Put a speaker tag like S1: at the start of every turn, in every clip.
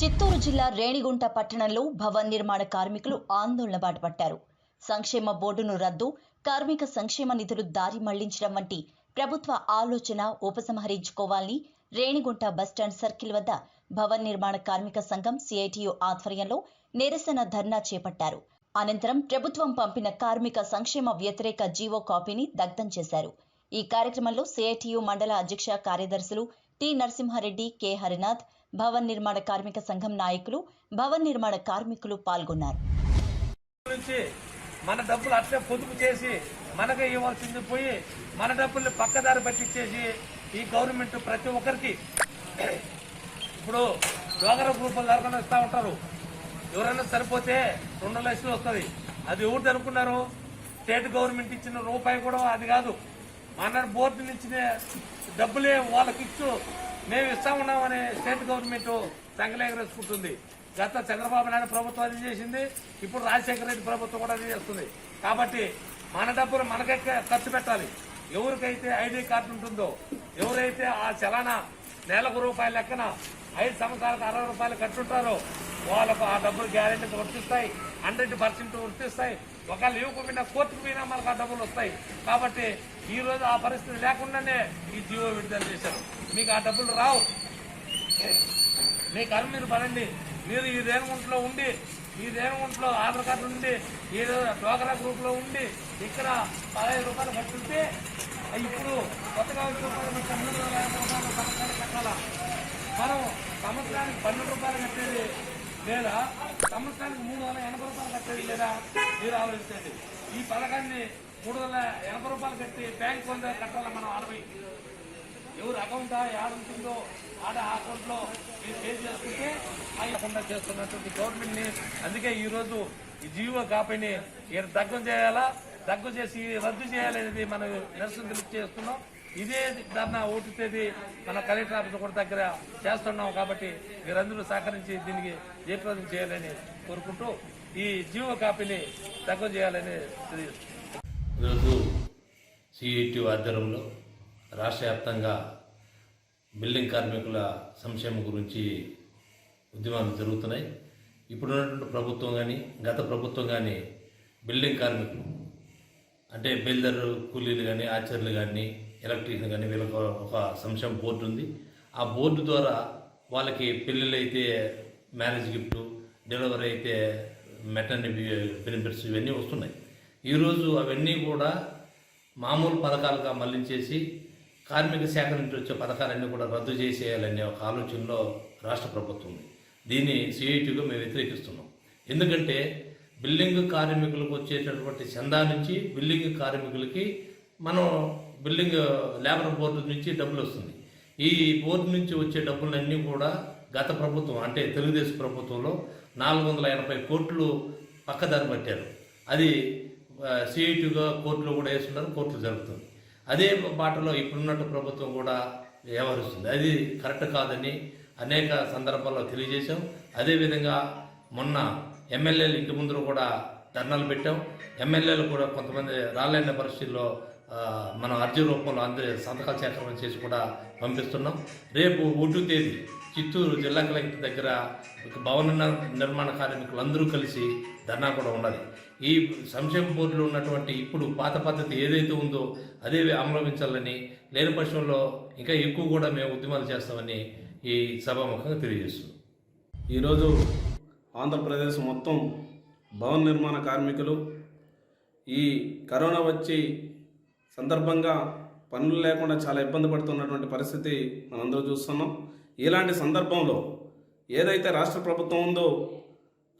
S1: చిత్తూరు జిల్లా రేణిగుంట పట్టణంలో భవన్ నిర్మాణ కార్మికులు ఆందోళన బాటపట్టారు. సంక్షేమ బోర్డును రద్దు కార్మిక సంక్షేమ నిధులు దారి మళ్ళించడం వంటి ప్రభుత్వ ఆలోచన ఉపసంహరించుకోవాలని రేణిగుంట బస్టాండ్ సర్కిల్ వద్ద భవన్ నిర్మాణ కార్మిక సంఘం సిఐటియు ఆధ్వర్యంలో నిరసన ధర్నా చేపట్టారు. అనంతరం ప్రభుత్వం పంపిన కార్మిక సంక్షేమ వ్యతిరేక జీవో కాపీని దగ్ధం చేశారు. ఈ కార్యక్రమంలో సిఐటియు మండల అధ్యక్ష కార్యదర్శులు టి నరసింహారెడ్డి కె. హరినాథ్ భవన్ నిర్మాణ కార్మిక సంఘం నాయకులు భవన్ నిర్మాణ కార్మికులు పాల్గొన్నారు.
S2: మన డబ్బులు అట్లే పొదుపు చేసి మనకే ఇవ్వాల్సింది పోయి మన డబ్బుల్ని పక్కదారి పట్టించేసి ఈ గవర్నమెంట్ ప్రతి ఒక్కరికి ఇప్పుడు డోగర గ్రూపుల తరఫున ఇస్తా ఉంటారు. ఎవరైనా సరిపోతే రెండు లక్షలు వస్తుంది. అది ఎవరు అనుకున్నారు? స్టేట్ గవర్నమెంట్ ఇచ్చిన రూపాయి కూడా అది కాదు. మన బోర్డు నుంచి డబ్బులే వాళ్ళకి ఇచ్చు మేము ఇస్తా ఉన్నామని స్టేట్ గవర్నమెంట్ సంగలేగరేసుకుంటుంది గత చంద్రబాబు నాయుడు ప్రభుత్వం అది చేసింది ఇప్పుడు రాజశేఖర రెడ్డి ప్రభుత్వం కూడా అది చేస్తుంది. కాబట్టి మన డబ్బులు మనకే ఖర్చు పెట్టాలి. ఎవరికైతే ఐడి కార్డు ఉంటుందో ఎవరైతే ఆ చలానా నెలకు రూపాయల లెక్కన ఐదు సంవత్సరాలకు అరవై రూపాయలు కట్టుంటారో వాళ్ళకు ఆ డబ్బులు గ్యారెంటీ వర్తిస్తాయి హండ్రెడ్ పర్సెంట్ వర్తిస్తాయి. ఒకవేళ పోయినా కోర్టుకు పోయినా మనకు ఆ డబ్బులు వస్తాయి. కాబట్టి ఈ రోజు ఆ పరిస్థితి లేకుండానే ఈ జీవో విడుదల చేశారు. మీకు ఆ డబ్బులు రావు. మీ కర్మ మీరు పడండి. మీరు ఈ రేణుగుంటలో ఉండి ఈ రేణుగుంటలో ఆధార్ కార్డు ఉండి ఈ డోకరా గ్రూప్లో ఉండి ఇక్కడ పదహైదు రూపాయలు కట్టుంటే ఇప్పుడు కొత్తగా వచ్చిన రూపాయలు మీకు తొమ్మిది వందల యాభై రూపాయలు సంవత్సరానికి కట్టాలా? మనం సంవత్సరానికి పన్నెండు రూపాయలు కట్టేది లేదా? సంవత్సరానికి మూడు వందల ఎనభై రూపాయలు కట్టేది లేదా? మీరు ఆలోచించండి. ఈ పథకాన్ని మూడు వందల ఎనభై రూపాయలు కట్టి బ్యాంక్ వంద కట్టాలా మనం అరవై ఎవరు అకౌంట్ ఉంటుందో ఆడ ఆ అకౌంట్లో మీరు పే చేసుకుంటే అయ్యకుండా చేస్తున్నటువంటి గవర్నమెంట్ని అందుకే ఈ రోజు ఈ జీవో కాపీని ఈయన దగ్గం చేయాలా? దగ్గు చేసి రద్దు చేయాలనేది మనం నిరసన తెలిపి చేస్తున్నాం. ఇదే ధర్నా ఓటు తేదీ మన కలెక్టర్ ఆఫీస్ కూడా దగ్గర చేస్తున్నాం కాబట్టి మీరందరూ సహకరించి దీనికి జయప్రదం చేయాలని కోరుకుంటూ ఈ జీవో కాపీని తగ్గు చేయాలని తెలియజేస్తున్నాం.
S3: ఈరోజు సిఐటి ఆధ్వర్యంలో రాష్ట్ర వ్యాప్తంగా బిల్డింగ్ కార్మికుల సంక్షేమం గురించి ఉద్యమాలు జరుగుతున్నాయి. ఇప్పుడున్నటువంటి ప్రభుత్వం కానీ గత ప్రభుత్వం కానీ బిల్డింగ్ కార్మికులు అంటే బిల్డర్ కూలీలు కానీ ఆచార్యులు కానీ ఎలక్ట్రీషియన్ కానీ వీళ్ళకి ఒక సంక్షేమ బోర్డు ఉంది. ఆ బోర్డు ద్వారా వాళ్ళకి పెళ్ళిళ్ళు అయితే మ్యారేజ్ గిఫ్ట్ డెలివరీ అయితే మెటర్నిటీ బెనిఫిట్స్ ఇవన్నీ వస్తున్నాయి. ఈరోజు అవన్నీ కూడా మామూలు పథకాలుగా మళ్ళించేసి కార్మిక శాఖ నుంచి వచ్చే పథకాలన్నీ కూడా రద్దు చేసేయాలనే ఒక ఆలోచనలో రాష్ట్ర ప్రభుత్వం ఉంది. దీన్ని సిఐటిగా మేము వ్యతిరేకిస్తున్నాం. ఎందుకంటే బిల్డింగ్ కార్మికులకు వచ్చేటటువంటి చందా నుంచి బిల్డింగ్ కార్మికులకి మనం బిల్డింగ్ లేబర్ బోర్డు నుంచి డబ్బులు వస్తుంది. ఈ బోర్డు నుంచి వచ్చే డబ్బులన్నీ కూడా గత ప్రభుత్వం అంటే తెలుగుదేశం ప్రభుత్వంలో నాలుగు వందల ఎనభై కోట్లు పక్కదారి పట్టారు. అది సిఐటిగా కోర్టులో కూడా వేస్తున్నారు కోర్టులు జరుగుతుంది అదే బాటలో ఇప్పుడున్నట్టు ప్రభుత్వం కూడా వ్యవహరిస్తుంది. అది కరెక్ట్ కాదని అనేక సందర్భాల్లో తెలియజేశాం. అదేవిధంగా మొన్న ఎమ్మెల్యేలు ఇంటి ముందు కూడా ధర్నాలు పెట్టాం. ఎమ్మెల్యేలు కూడా కొంతమంది రాలేని పరిస్థితుల్లో మనం అర్జీ రూపంలో అందరి సంతకాల సేకరణ చేసి కూడా పంపిస్తున్నాం. రేపు ఒకటో తేదీ చిత్తూరు జిల్లా కలెక్టర్ దగ్గర ఒక భవన నిర్మాణ కార్మికులు అందరూ కలిసి ధర్నా కూడా ఉన్నది. ఈ సంక్షేమ బోర్డులో ఉన్నటువంటి ఇప్పుడు పాత పద్ధతి ఏదైతే ఉందో అదే అవలంబించాలని లేని పక్షంలో ఇంకా ఎక్కువ కూడా మేము ఉద్యమాలు చేస్తామని ఈ సభాముఖంగా తెలియజేస్తున్నాం.
S4: ఈరోజు ఆంధ్రప్రదేశ్ మొత్తం భవన నిర్మాణ కార్మికులు ఈ కరోనా వచ్చి సందర్భంగా పనులు లేకుండా చాలా ఇబ్బంది పడుతున్నటువంటి పరిస్థితి మనందరూ చూస్తున్నాం. ఇలాంటి సందర్భంలో ఏదైతే రాష్ట్ర ప్రభుత్వం ఉందో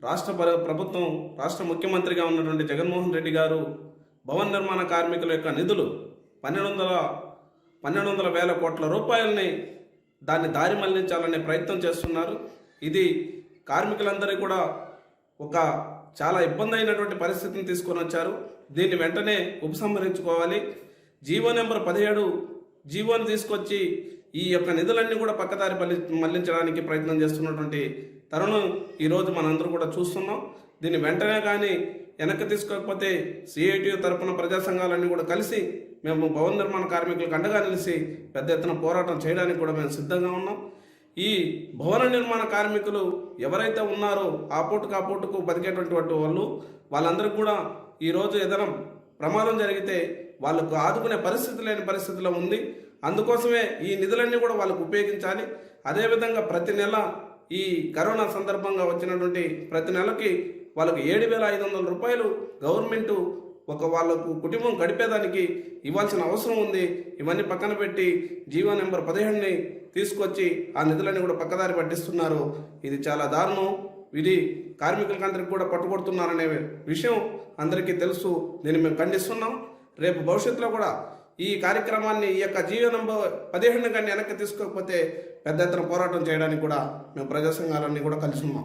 S4: రాష్ట్ర ప్రభుత్వం రాష్ట్ర ముఖ్యమంత్రిగా ఉన్నటువంటి జగన్మోహన్ రెడ్డి గారు భవన నిర్మాణ కార్మికుల యొక్క నిధులు పన్నెండు వందల పన్నెండు వందల వేల కోట్ల రూపాయలని దాన్ని దారి మళ్ళించాలనే ప్రయత్నం చేస్తున్నారు. ఇది కార్మికులందరూ కూడా ఒక చాలా ఇబ్బంది అయినటువంటి పరిస్థితిని తీసుకొని వచ్చారు. దీన్ని వెంటనే ఉపసంహరించుకోవాలి. జీవో నెంబర్ పదిహేడు జీవోని తీసుకొచ్చి ఈ యొక్క నిధులన్నీ కూడా పక్కదారి మళ్ళి మళ్ళించడానికి ప్రయత్నం చేస్తున్నటువంటి తరుణం ఈరోజు మనందరూ కూడా చూస్తున్నాం. దీన్ని వెంటనే కానీ వెనక్కి తీసుకోకపోతే సిఐటియు తరపున ప్రజా సంఘాలన్నీ కూడా కలిసి మేము భవన నిర్మాణ కార్మికులకు అండగా నిలిచి పెద్ద ఎత్తున పోరాటం చేయడానికి కూడా మేము సిద్ధంగా ఉన్నాం. ఈ భవన నిర్మాణ కార్మికులు ఎవరైతే ఉన్నారో ఆ పూటకు ఆ పూటకు బతికేటువంటి వాళ్ళు వాళ్ళందరికీ కూడా ఈరోజు ఏదైనా ప్రమాదం జరిగితే వాళ్ళకు ఆదుకునే పరిస్థితి లేని పరిస్థితిలో ఉంది. అందుకోసమే ఈ నిధులన్నీ కూడా వాళ్ళకు ఉపయోగించాలి. అదేవిధంగా ప్రతి నెల ఈ కరోనా సందర్భంగా వచ్చినటువంటి ప్రతి నెలకి వాళ్ళకి ఏడు వేల ఐదు వందల రూపాయలు గవర్నమెంట్ ఒక వాళ్ళకు కుటుంబం గడిపేదానికి ఇవ్వాల్సిన అవసరం ఉంది. ఇవన్నీ పక్కన పెట్టి జీవో నెంబర్ పదిహేడుని తీసుకొచ్చి ఆ నిధులన్నీ కూడా పక్కదారి పట్టిస్తున్నారు. ఇది చాలా దారుణం. ఇది కార్మికులకందరికి కూడా పట్టుకొడుతున్నారనే విషయం అందరికీ తెలుసు. దీన్ని మేము ఖండిస్తున్నాం. రేపు భవిష్యత్తులో కూడా ఈ కార్యక్రమాన్ని ఈ యొక్క జీవో నెంబర్ పదిహేను కానీ వెనక్కి తీసుకోకపోతే పెద్ద ఎత్తున పోరాటం చేయడానికి కూడా మేము ప్రజా సంఘాలన్నీ కూడా కలిసి ఉన్నాం.